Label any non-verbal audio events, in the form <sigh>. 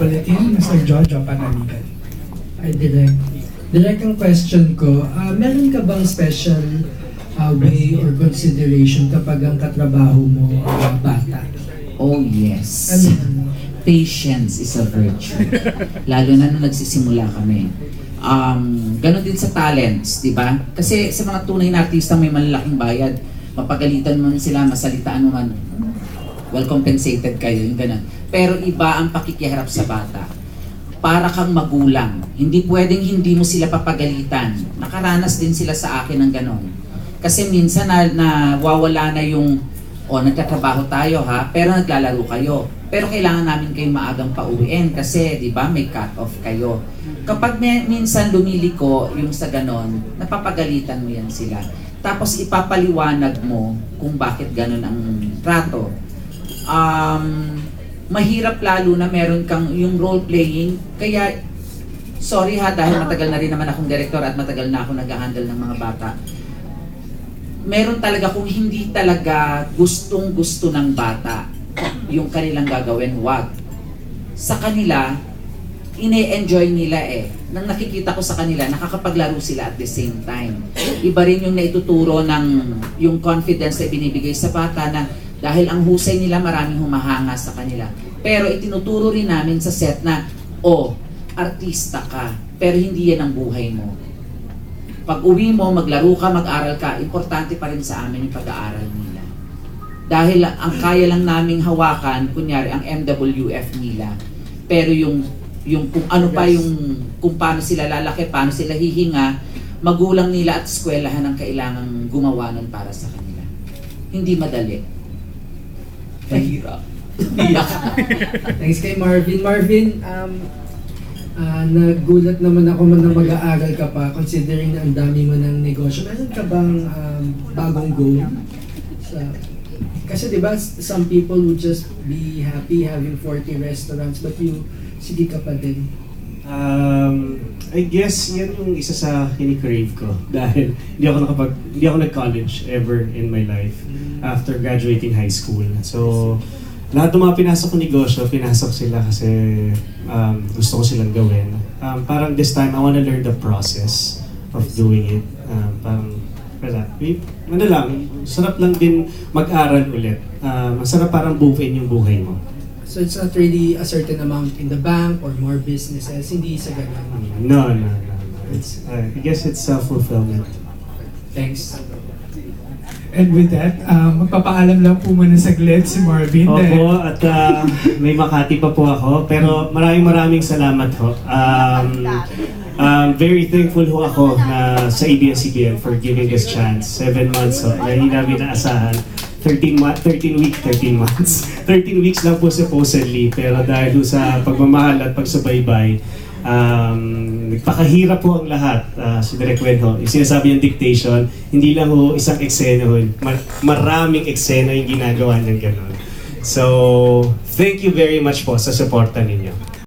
Bulletin, Mr. Jojo Panaligan. Ay, direct. Direct ang question ko, ah, meron ka bang special ah, way or consideration kapag ang katrabaho mo ah, bata? Oh yes. Ano? Patience is a virtue. Lalo na nung nagsisimula kami. Um, ganon din sa talents, di ba? Kasi sa mga tunay na artista may malalaking bayad. Mapagalitan mo sila, masalitaan mo man. Well compensated kayo, yung ganon. Pero iba ang pakikiharap sa bata. Para kang magulang. Hindi pwedeng hindi mo sila papagalitan. Nakaranas din sila sa akin ng ganon. Kasi minsan na, nawawala na yung o nagtatrabaho tayo ha, pero naglalaro kayo. Pero kailangan namin kayong maagang pauwiin kasi 'di ba may cut off kayo. Kapag may, minsan lumiliko yung sa ganon, napapagalitan mo yan sila. Tapos ipapaliwanag mo kung bakit ganon ang trato. Um, mahirap lalo na meron kang yung role playing, kaya sorry ha dahil matagal na rin naman akong director at matagal na ako nag-handle ng mga bata meron talaga kung hindi talaga gustong gusto ng bata yung kanilang gagawin, wag. Sa kanila, ine-enjoy nila eh. Nang nakikita ko sa kanila, nakakapaglaro sila at the same time. Iba rin yung naituturo ng yung confidence na binibigay sa bata na dahil ang husay nila maraming humahanga sa kanila. Pero itinuturo rin namin sa set na, oh, artista ka, pero hindi yan ang buhay mo pag uwi mo, maglaro ka, mag-aral ka, importante pa rin sa amin yung pag-aaral nila. Dahil ang kaya lang naming hawakan, kunyari, ang MWF nila. Pero yung, yung kung ano pa yung, kung paano sila lalaki, paano sila hihinga, magulang nila at eskwelahan ang kailangang gumawa nun para sa kanila. Hindi madali. Mahirap. Iyak. Thanks kay Marvin. Marvin, um, ah, nagulat naman ako man na mag-aaral ka pa considering na ang dami mo ng negosyo. Meron ka bang um, bagong goal? Sa, kasi di ba some people would just be happy having 40 restaurants but you, sige ka pa din. Um, I guess yan yung isa sa kinikrave ko <laughs> dahil hindi ako nakapag hindi ako nag-college ever in my life after graduating high school. So lahat ng mga pinasok ko negosyo, pinasok sila kasi um, gusto ko silang gawin. Um, parang this time, I want to learn the process of doing it. Um, parang, wala, ano lang, sarap lang din mag-aral ulit. Um, masarap parang buuin yung buhay mo. So it's not really a certain amount in the bank or more businesses, hindi sa ganun. No, no, no. no. It's, uh, I guess it's self-fulfillment. Thanks. And with that, um, magpapaalam lang po muna saglit si Marvin. dahil- Opo, at uh, may Makati pa po ako. Pero maraming maraming salamat ho. Um, um, very thankful ho ako na sa ABS-CBN for giving this chance. Seven months ho, na hindi namin naasahan. 13, ma- 13 weeks, 13 months. <laughs> 13 weeks lang po supposedly. Pero dahil sa pagmamahal at pagsubaybay, um, nagpakahirap po ang lahat. Uh, si Direk Wen ho, yung sinasabi yung dictation, hindi lang ho isang eksena ho, mar- maraming eksena yung ginagawa niyang gano'n. So, thank you very much po sa suporta ninyo.